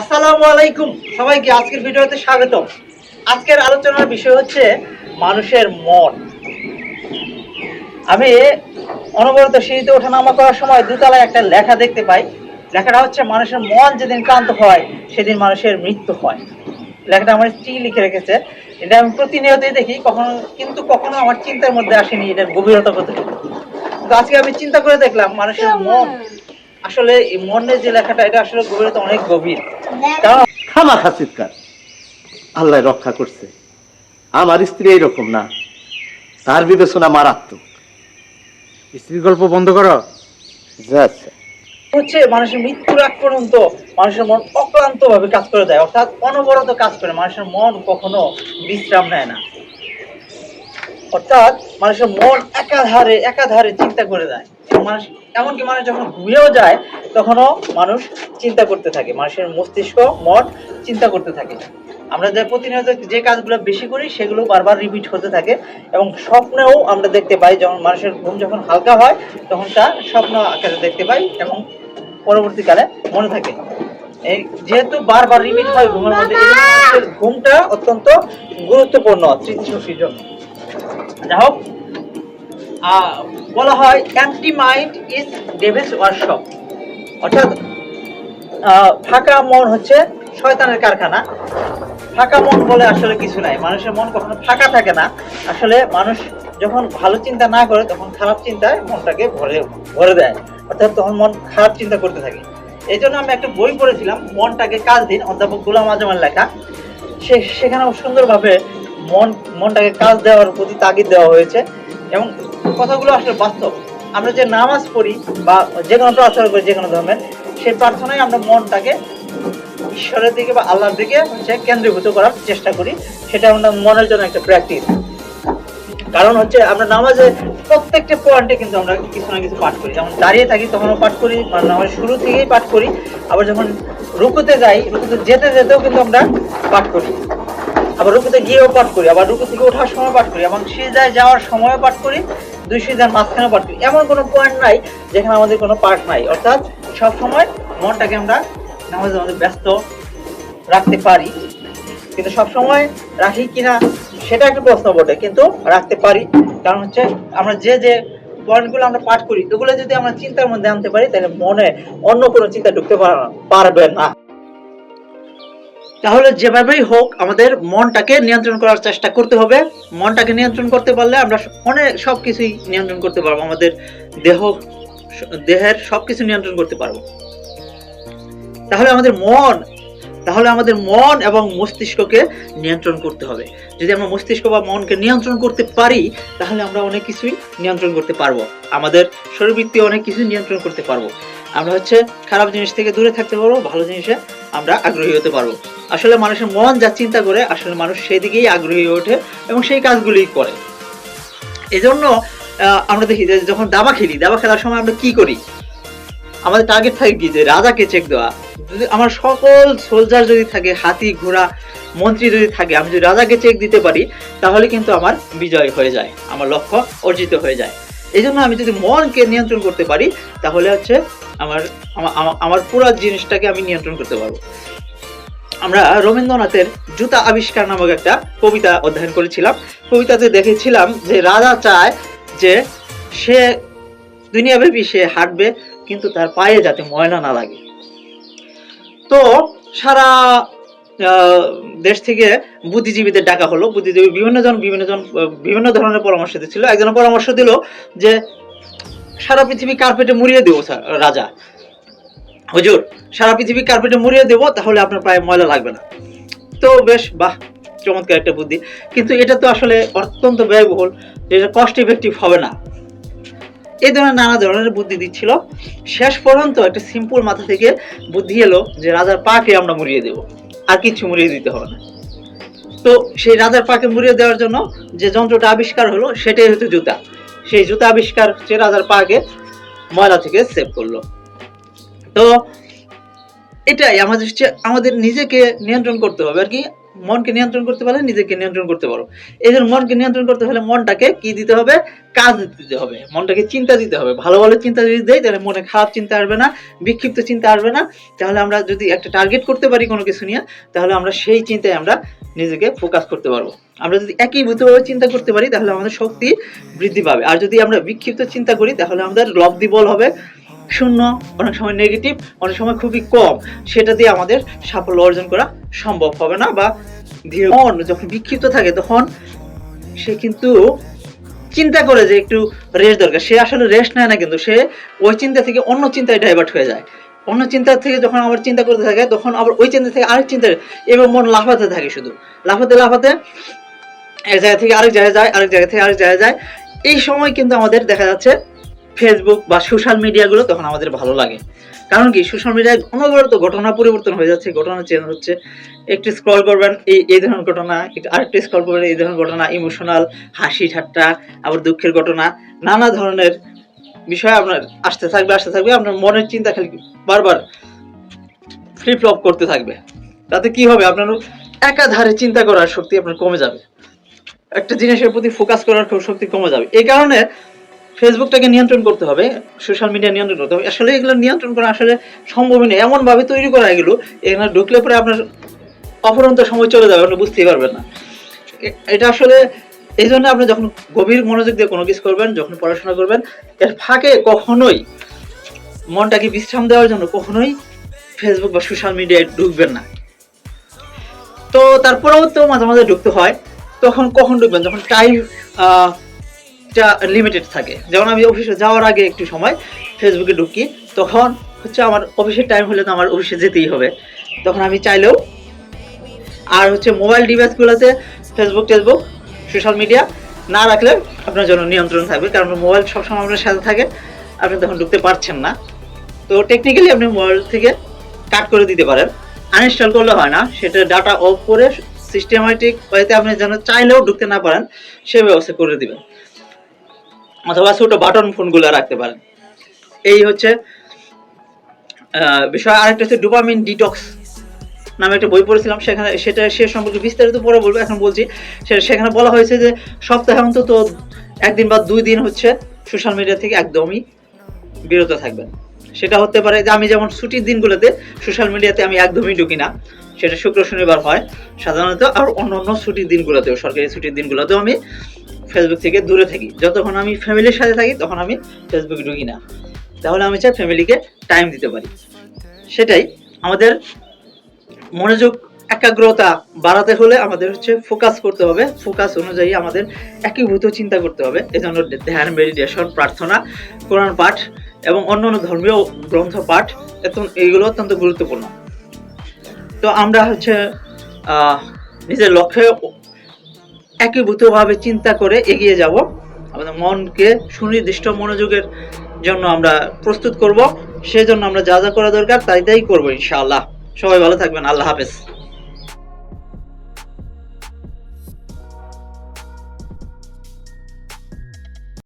আসসালামু আলাইকুম। সবাইকে আজকের ভিডিওতে স্বাগত আজকের আলোচনার বিষয় হচ্ছে মানুষের মন। আমি অনবরত সিঁড়িতে ওঠা নামা করার সময় দুতলায় একটা লেখা দেখতে পাই। লেখাটা হচ্ছে, মানুষের মন যেদিন ক্লান্ত হয়, সেদিন মানুষের মৃত্যু হয়। লেখাটা আমার স্ত্রী লিখে রেখেছে। এটা আমি প্রতিনিয়তই দেখি, কখনো, কিন্তু কখনো আমার চিন্তার মধ্যে আসেনি এটার গভীরতা কত তো আজকে আমি চিন্তা করে দেখলাম, মানুষের মন। আসলে এই মনের যে লেখাটা, এটা আসলে গভীরতা অনেক গভীর। কারণ চিৎকার। আল্লাহ রক্ষা করছে। আমার স্ত্রী এইরকম না। তার বিবেচনা মারাত্মক। স্ত্রীর গল্প বন্ধ করো। যাচ্ছে হচ্ছে মানুষের মৃত্যুর আগ পর্যন্ত মানুষের মন অক্লান্ত ভাবে কাজ করে দেয়। অর্থাৎ অনবরত কাজ করে। মানুষের মন কখনো বিশ্রাম নেয় না। অর্থাৎ মানুষের মন একাধারে একাধারে চিন্তা করে দেয়। মানুষ, এমনকি মানুষ যখন ঘুমিয়েও যায়, তখনও মানুষ চিন্তা করতে থাকে। মানুষের মস্তিষ্ক, মন চিন্তা করতে থাকে। আমরা যে প্রতিনিয়ত যে কাজগুলো বেশি করি, সেগুলো বারবার রিপিট হতে থাকে এবং স্বপ্নেও আমরা দেখতে পাই যখন মানুষের ঘুম যখন হালকা হয়, তখন তা স্বপ্ন আকারে দেখতে পাই এবং পরবর্তীকালে মনে থাকে। এই যেহেতু বারবার রিপিট হয় ঘুমের মধ্যে ঘুমটা অত্যন্ত গুরুত্বপূর্ণ, স্মৃতিশক্তির জন্য। যাই হোক বলা হয় মাইন্ড ইজ ডেভিলস ওয়ার্কশপ অর্থাৎ ফাঁকা মন হচ্ছে শয়তানের কারখানা। ফাঁকা মন বলে আসলে কিছু নাই। মানুষের মন কখনো ফাঁকা থাকে না। আসলে মানুষ যখন ভালো চিন্তা না করে, তখন খারাপ চিন্তায় মনটাকে ভরে ভরে দেয়। অর্থাৎ তখন মন খারাপ চিন্তা করতে থাকে। এই জন্য আমি একটা বই পড়েছিলাম, মনটাকে কাজ দিন, অধ্যাপক গোলাম আজমের লেখা সে সেখানে সুন্দরভাবে মন, মনটাকে কাজ দেওয়ার প্রতি তাগিদ দেওয়া হয়েছে এবং কথাগুলো আসলে বাস্তব। আমরা যে নামাজ পড়ি বা যে কোনো প্রার্থনা করি যে কোনো ধর্মের, সেই প্রার্থনায় আমরা মনটাকে ঈশ্বরের দিকে বা আল্লাহর দিকে হচ্ছে কেন্দ্রীভূত করার চেষ্টা করি, সেটা আমরা মনের জন্য একটা প্র্যাকটিস কারণ হচ্ছে আমরা নামাজে প্রত্যেকটা পয়েন্টে কিন্তু আমরা কিছু না কিছু পাঠ করি। যেমন দাঁড়িয়ে থাকি তখনও পাঠ করি, বা নামাজ শুরু থেকেই পাঠ করি, আবার যখন রুকুতে যাই, রুকুতে যেতে যেতেও কিন্তু আমরা পাঠ করি। আবার রুকুতে গিয়েও পাঠ করি, আবার রুকু থেকে ওঠার সময় পাঠ করি, এবং সিজায় যাওয়ার সময়ও পাঠ করি, দুই সিজার মাঝখানেও পাঠ করি। এমন কোনো পয়েন্ট নাই যেখানে আমাদের কোনো পাঠ নাই। অর্থাৎ সব সময় মনটাকে আমরা নামাজের মধ্যে ব্যস্ত রাখতে পারি। কিন্তু সব সময় রাখি কিনা, সেটা একটা প্রশ্ন বটে, কিন্তু রাখতে পারি। কারণ হচ্ছে আমরা যে যে পয়েন্টগুলো আমরা পাঠ করি এগুলো যদি আমরা চিন্তার মধ্যে আনতে পারি, তাহলে মনে অন্য কোনো চিন্তা ঢুকতে পার- পারবে না। তাহলে যেভাবেই হোক আমাদের মনটাকে নিয়ন্ত্রণ করার চেষ্টা করতে হবে। মনটাকে নিয়ন্ত্রণ করতে পারলে আমরা অনেক সব কিছুই নিয়ন্ত্রণ করতে পারব। আমাদের দেহ, দেহের সব কিছু নিয়ন্ত্রণ করতে পারব। তাহলে আমাদের মন, তাহলে আমাদের মন এবং মস্তিষ্ককে নিয়ন্ত্রণ করতে হবে। যদি আমরা মস্তিষ্ক বা মনকে নিয়ন্ত্রণ করতে পারি, তাহলে আমরা অনেক কিছুই নিয়ন্ত্রণ করতে পারব। আমাদের শরীরবৃত্তি অনেক কিছু নিয়ন্ত্রণ করতে পারব। আমরা হচ্ছে খারাপ জিনিস থেকে দূরে থাকতে পারব, ভালো জিনিসে আমরা আগ্রহী হতে পারব। আসলে মানুষের মন যা চিন্তা করে, আসলে মানুষ সেই দিকেই আগ্রহী হয়ে ওঠে এবং সেই কাজগুলোই করে। এজন্য আমরা দেখি যে যখন দাবা খেলি, দাবা খেলার সময় আমরা কি করি? আমাদের টার্গেট থাকে কি? যে রাজাকে চেক দেওয়া। যদি আমার সকল সোলজার যদি থাকে, হাতি, ঘোড়া, মন্ত্রী যদি থাকে, আমি যদি রাজাকে চেক দিতে পারি, তাহলে কিন্তু আমার বিজয় হয়ে যায়, আমার লক্ষ্য অর্জিত হয়ে যায়। এই জন্য আমি যদি মনকে নিয়ন্ত্রণ করতে পারি, তাহলে হচ্ছে আমার আমা- আমা- আমার পুরো জিনিসটাকে আমি নিয়ন্ত্রণ করতে পারব। আমরা রবীন্দ্রনাথের জুতা আবিষ্কার নামক একটা কবিতা অধ্যয়ন করেছিলাম। কবিতাতে দেখেছিলাম যে রাজা চায় যে সে দুনিয়াব্যাপী সে হাঁটবে, কিন্তু তার পায়ে যাতে ময়লা না লাগে। তো সারা দেশ থেকে বুদ্ধিজীবীদের ডাকা হলো। বুদ্ধিজীবী বিভিন্ন জন বিভিন্ন জন, বিভিন্ন ধরনের পরামর্শ দিচ্ছিল। একজন পরামর্শ দিল যে, সারা পৃথিবী কার্পেটে মুড়িয়ে দেবো রাজা। হুজুর, সারা পৃথিবী কার্পেটে মুড়িয়ে দেবো, তাহলে আপনার প্রায় ময়লা লাগবে না। তো বেশ, বাহ, চমৎকার একটা বুদ্ধি। কিন্তু এটা তো আসলে অত্যন্ত ব্যয়বহুল যেটা কস্ট ইফেক্টিভ হবে না। এই ধরনের নানা ধরনের বুদ্ধি দিচ্ছিল। শেষ পর্যন্ত একটা সিম্পল মাথা থেকে বুদ্ধি এলো যে, রাজার পাকে আমরা মুড়িয়ে দেব। আর কিছু মুড়িয়ে দিতে হবে না। তো সেই রাজার পাকে মুড়িয়ে দেওয়ার জন্য যে যন্ত্রটা আবিষ্কার হলো, সেটাই হচ্ছে জুতা। সেই জুতা আবিষ্কার হচ্ছে রাজার পাকে ময়লা থেকে সেভ করল। তো এটাই আমাদের আমাদের নিজেকে নিয়ন্ত্রণ করতে হবে আর কি। মনকে নিয়ন্ত্রণ করতে পারলে নিজেকে নিয়ন্ত্রণ করতে পারো। এই জন্য মনকে নিয়ন্ত্রণ করতে হলে মনটাকে কি দিতে হবে? কাজ দিতে হবে। মনটাকে চিন্তা দিতে হবে। ভালো ভালো চিন্তা যদি দেয় তাহলে মনে খারাপ চিন্তা আসবে না, বিক্ষিপ্ত চিন্তা আসবে না। তাহলে আমরা যদি একটা টার্গেট করতে পারি কোনো কিছু নিয়ে, তাহলে আমরা সেই চিন্তায় আমরা নিজেকে ফোকাস করতে পারব। আমরা যদি একীভূতভাবে চিন্তা করতে পারি, তাহলে আমাদের শক্তি বৃদ্ধি পাবে। আর যদি আমরা বিক্ষিপ্ত চিন্তা করি, তাহলে আমাদের লব্ধি বল হবে। শূন্য, অনেক সময় নেগেটিভ অনেক সময় খুবই কম। সেটা দিয়ে আমাদের সাফল্য অর্জন করা সম্ভব হবে না বা ধীরে মন যখন বিক্ষিপ্ত থাকে তখন সে কিন্তু চিন্তা করে যে একটু রেস্ট দরকার। সে আসলে রেস্ট নেয় না কিন্তু সে ওই চিন্তা থেকে অন্য চিন্তায় ডাইভার্ট হয়ে যায়। অন্য চিন্তা থেকে যখন আবার চিন্তা করতে থাকে, তখন আবার ওই চিন্তা থেকে আরেক চিন্তা এবং মন লাফাতে থাকে শুধু। লাফাতে লাফাতে এক জায়গা থেকে আরেক জায়গায় যায়, আরেক জায়গা থেকে আরেক জায়গায় যায়। এই সময় কিন্তু আমাদের দেখা যাচ্ছে ফেসবুক বা সোশ্যাল মিডিয়াগুলো তখন আমাদের ভালো লাগে। কারণ কি? সোশ্যাল মিডিয়ায় অনবরত ঘটনা পরিবর্তন হয়ে যাচ্ছে, ঘটনা চেঞ্জ হচ্ছে। একটু স্ক্রল করবেন, এই এই ধরনের ঘটনা আরেকটু স্ক্রল করবেন, এই ধরনের ঘটনা ইমোশনাল হাসি ঠাট্টা, আবার দুঃখের ঘটনা, নানা ধরনের বিষয় আপনার আসতে থাকবে আসতে থাকবে, আপনার মনের চিন্তা খালি বারবার ফ্লিপ ফ্লপ করতে থাকবে। তাতে কি হবে? আপনার একাধারে চিন্তা করার শক্তি আপনার কমে যাবে। একটা জিনিসের প্রতি ফোকাস করার শক্তি কমে যাবে। এই কারণে ফেসবুকটাকে নিয়ন্ত্রণ করতে হবে সোশ্যাল মিডিয়া নিয়ন্ত্রণ করতে হবে। আসলে এগুলো নিয়ন্ত্রণ করা আসলে সম্ভবই নয় এমনভাবে তৈরি করা এগুলো এখানে ঢুকলে পরে আপনার অপরন্ত সময় চলে যাবে, আপনি বুঝতেই পারবেন না। এটা আসলে এই জন্য আপনি যখন গভীর মনোযোগ দিয়ে কোনো কিছু করবেন, যখন পড়াশোনা করবেন, এর ফাঁকে কখনোই মনটাকে বিশ্রাম দেওয়ার জন্য কখনোই ফেসবুক বা সোশ্যাল মিডিয়ায় ঢুকবেন না। তো তারপরেও তো মাঝে মাঝে ঢুকতে হয়, তখন কখন ঢুকবেন? যখন টাইম লিমিটেড থাকে। যেমন আমি অফিসে যাওয়ার আগে একটু সময় ফেসবুকে ঢুকি, তখন হচ্ছে আমার অফিসের টাইম হলে তো আমার অফিসে যেতেই হবে। তখন আমি চাইলেও আর হচ্ছে মোবাইল ডিভাইসগুলোতে ফেসবুক টেসবুক সোশ্যাল মিডিয়া না রাখলে আপনার জন্য নিয়ন্ত্রণ থাকবে। কারণ মোবাইল সবসময় আপনার সাথে থাকে, আপনি তখন ঢুকতে পারছেন না। তো টেকনিক্যালি আপনি মোবাইল থেকে কাট করে দিতে পারেন। আনইনস্টল করলে হয় না, সেটা ডাটা অফ করে সিস্টেমেটিক ওয়েতে আপনি যেন চাইলেও ঢুকতে না পারেন, সে ব্যবস্থা করে দিবেন। অথবা ছোট বাটন ফোনগুলো রাখতে পারেন। এই হচ্ছে বিষয় আরেকটা হচ্ছে ডোপামিন ডিটক্স নামে একটা বই পড়েছিলাম, সেখানে সেটা সে সম্পর্কে বিস্তারিত পরে বলব। এখন বলছি সেখানে বলা হয়েছে যে সপ্তাহে অন্তত একদিন বা দুই দিন হচ্ছে সোশ্যাল মিডিয়া থেকে একদমই বিরত থাকবেন। সেটা হতে পারে যে আমি যেমন ছুটির দিনগুলোতে সোশ্যাল মিডিয়াতে আমি একদমই ঢুকি না, সেটা শুক্র, শনিবার হয় সাধারণত, আর অন্য অন্য ছুটির দিনগুলোতেও, সরকারি ছুটির দিনগুলোতেও আমি ফেসবুক থেকে দূরে থাকি। যতক্ষণ আমি ফ্যামিলির সাথে থাকি, তখন আমি ফেসবুকে ঢুকি না। তাহলে আমি চাই ফ্যামিলিকে টাইম দিতে পারি। সেটাই আমাদের মনোযোগ, একাগ্রতা বাড়াতে হলে আমাদের হচ্ছে ফোকাস করতে হবে। ফোকাস অনুযায়ী আমাদের একীভূত চিন্তা করতে হবে। এই জন্য ধ্যান মেডিটেশন প্রার্থনা, কোরআন পাঠ এবং অন্যান্য ধর্মীয় গ্রন্থ পাঠ এইগুলো অত্যন্ত গুরুত্বপূর্ণ। তো আমরা হচ্ছে নিজের লক্ষ্যে একীভূতভাবে চিন্তা করে এগিয়ে যাব। আমাদের মনকে সুনির্দিষ্ট মনোযোগের জন্য আমরা প্রস্তুত করব। সেজন্য আমরা যা যা করা দরকার তাই তাই করব ইনশাআল্লাহ। সবাই ভালো থাকবেন। আল্লাহ হাফেজ।